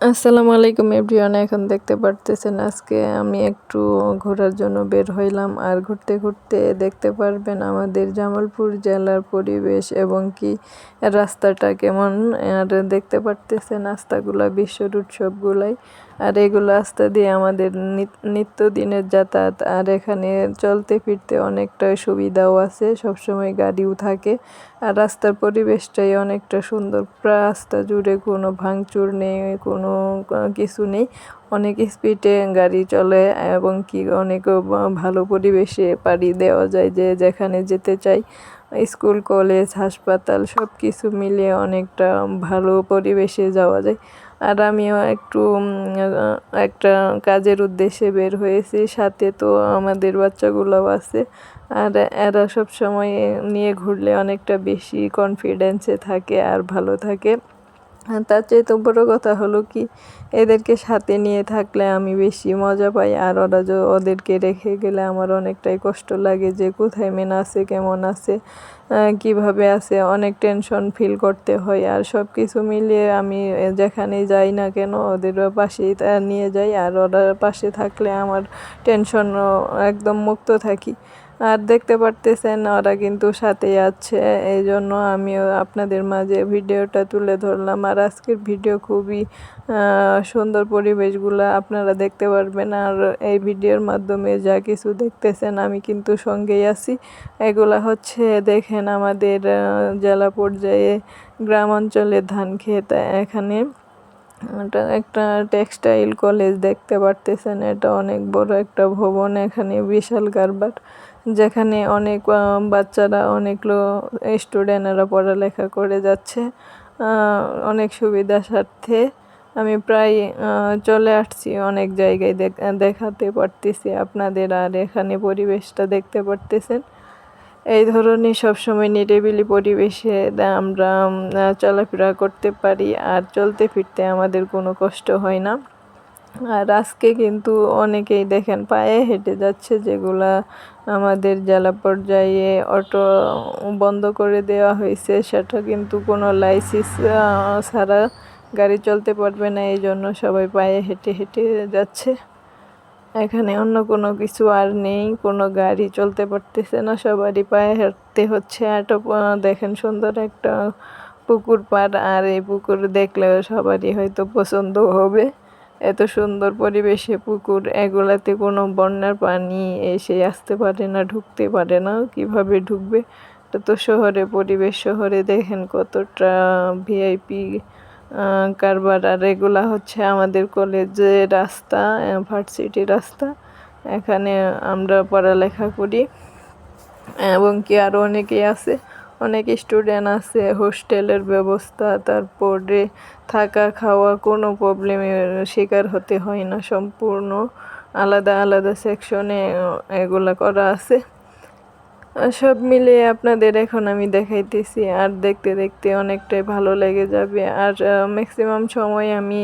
আসসালামু আলাইকুম এভরিওয়ান, এখন দেখতে পারতেছেন আজকে আমি একটু ঘোরার জন্য বের হইলাম। আর ঘুরতে ঘুরতে দেখতে পারবেন আমাদের জামালপুর জেলার পরিবেশ এবং কি রাস্তাটা কেমন। আর দেখতে পারতেছেন রাস্তাগুলা বিশ্বর উৎসবগুলাই আর এগুলো রাস্তা দিয়ে আমাদের নিত্যদিনের যাতায়াত। আর এখানে চলতে ফিরতে অনেকটা সুবিধাও আছে, সবসময় গাড়িও থাকে। আর রাস্তার পরিবেশটাই অনেকটা সুন্দর। রাস্তা জুড়ে কোনো ভাঙচুর নেই, কোনো কিছু নেই। অনেক স্পিডে গাড়ি চলে এবং কি অনেক ভালো পরিবেশে পাড়ি দেওয়া যায় যে যেখানে যেতে চাই। স্কুল, কলেজ, হাসপাতাল সব কিছু মিলিয়ে অনেকটা ভালো পরিবেশে যাওয়া যায়। আর আমিও একটু একটা কাজের উদ্দেশ্যে বের হয়েছি। সাথে তো আমাদের বাচ্চাগুলোও আছে। আর এরা সব সময় নিয়ে ঘুরলে অনেকটা বেশি কনফিডেন্সে থাকে আর ভালো থাকে। তার চেয়ে তো বড় কথা হলো কি, এদেরকে সাথে নিয়ে থাকলে আমি বেশি মজা পাই। আর ওরা যে ওদেরকে রেখে গেলে আমার অনেকটাই কষ্ট লাগে যে কোথায় মেন আছে, কেমন আছে। কীভাবে আছে, অনেক টেনশন ফিল করতে হয় আর সব কিছু মিলিয়ে আমি যেখানে যাই না কেন ওদের পাশেই নিয়ে যাই আর ওরা পাশে থাকলে আমার টেনশন একদম মুক্ত থাকি। আর দেখতে পারতেছেন ওরা কিন্তু সাথে আছে এই জন্য আমিও আপনাদের মাঝে ভিডিওটা তুলে ধরলাম। আর আজকের ভিডিও খুবই সুন্দর পরিবেশগুলো আপনারা দেখতে পারবেন আর এই ভিডিওর মাধ্যমে যা কিছু দেখতেছেন আমি কিন্তু সঙ্গেই আছি। এগুলা হচ্ছে দেখেন আমাদের জেলা পর্যায়ে গ্রাম অঞ্চলে ধান ক্ষেত এখানে এটা একটা টেক্সটাইল কলেজ দেখতে পারতেছেন। এটা অনেক বড় একটা ভবন, এখানে বিশাল কারবার, যেখানে অনেক বাচ্চারা, অনেক স্টুডেন্টরা পড়ালেখা করে যাচ্ছে অনেক সুবিধা স্বার্থে আমি প্রায় চলে আসছি, অনেক জায়গায় দেখাতে পারতেছি আপনাদের, আর এখানে পরিবেশটা দেখতে পারতেছেন। এই ধরনের সবসময় নিরিবিলি পরিবেশে আমরা চলাফেরা করতে পারি আর চলতে ফিরতে আমাদের কোনো কষ্ট হয় না। আর আজকে কিন্তু অনেকেই দেখেন পায়ে হেঁটে যাচ্ছে যেগুলা আমাদের জেলা পর্যায়ে অটো বন্ধ করে দেওয়া হয়েছে। সেটা কিন্তু কোনো লাইসেন্স ছাড়া গাড়ি চলতে পারবে না। এই জন্য সবাই পায়ে হেঁটে হেঁটে যাচ্ছে। এখানে অন্য কোনো কিছু আর নেই, কোনো গাড়ি চলতে পারতেছে না, সবারই পায়ে হাঁটতে হচ্ছে। একটা দেখেন সুন্দর একটা পুকুর পাড়, আর এই পুকুর দেখলেও সবারই হয়তো পছন্দ হবে। এত সুন্দর পরিবেশে পুকুর, এগুলাতে কোনো বন্যার পানি এসে আসতে পারে না, ঢুকতে পারে না, কীভাবে ঢুকবে? এটা তো শহরে, পরিবেশ শহরে দেখেন কতটা ভিআইপি কারবার আর এগুলা হচ্ছে আমাদের কলেজের রাস্তা ভার্সিটি রাস্তা। এখানে আমরা পড়ালেখা করি। এবং কি আরও অনেকেই আছে, অনেক স্টুডেন্ট আছে, হোস্টেলের ব্যবস্থা, তারপরে থাকা, খাওয়া, কোনো প্রবলেমের শিকার হতে হয় না, সম্পূর্ণ আলাদা আলাদা সেকশনে এগুলা করা আছে। সব মিলিয়ে আপনাদের এখন আমি দেখাইতেছি। আর দেখতে দেখতে অনেকটাই ভালো লেগে যাবে। আর ম্যাক্সিমাম সময় আমি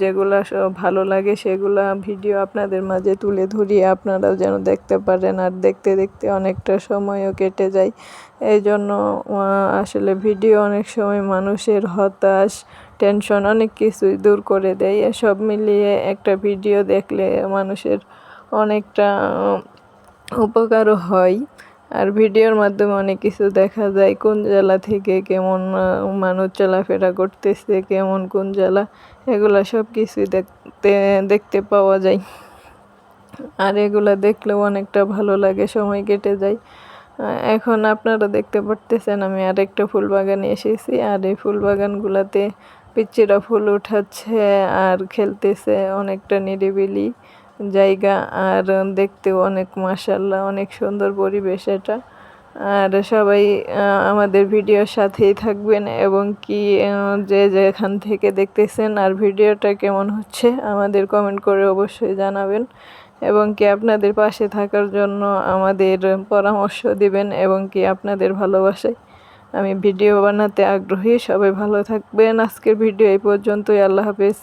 যেগুলা ভালো লাগে সেগুলা ভিডিও আপনাদের মাঝে তুলে ধরি। আপনারাও যেন দেখতে পারেন। আর দেখতে দেখতে অনেকটা সময়ও কেটে যায়। এই জন্য আসলে ভিডিও অনেক সময় মানুষের হতাশ টেনশন অনেক কিছুই দূর করে দেয়। সব মিলিয়ে একটা ভিডিও দেখলে মানুষের অনেকটা উপকারও হয়। আর ভিডিওর মাধ্যমে অনেক কিছু দেখা যায়, কোন জেলা থেকে কেমন মানুষ চলাফেরা করতেছে, কেমন, কোন জেলা, এগুলা সব কিছুই দেখতে দেখতে পাওয়া যায়। আর এগুলা দেখলেও অনেকটা ভালো লাগে, সময় কেটে যায়। এখন আপনারা দেখতে পারতেছেন, আমি আরেকটা ফুল বাগানে এসেছি, আর এই ফুল বাগানগুলোতে পিচ্চিরা ফুল উঠাচ্ছে আর খেলতেছে, অনেকটা নিরিবিলি। জায়গা আর দেখতেও অনেক মাসাল্লাহ অনেক সুন্দর পরিবেশ এটা। আর সবাই আমাদের ভিডিওর সাথেই থাকবেন এবং কি যে যেখান থেকে দেখতেছেন আর ভিডিওটা কেমন হচ্ছে আমাদের কমেন্ট করে অবশ্যই জানাবেন। এবং কি আপনাদের পাশে থাকার জন্য আমাদের পরামর্শ দিবেন এবং কি আপনাদের ভালোবাসায় আমি ভিডিও বানাতে আগ্রহী। সবাই ভালো থাকবেন। আজকের ভিডিও এই পর্যন্তই। আল্লাহ হাফেজ।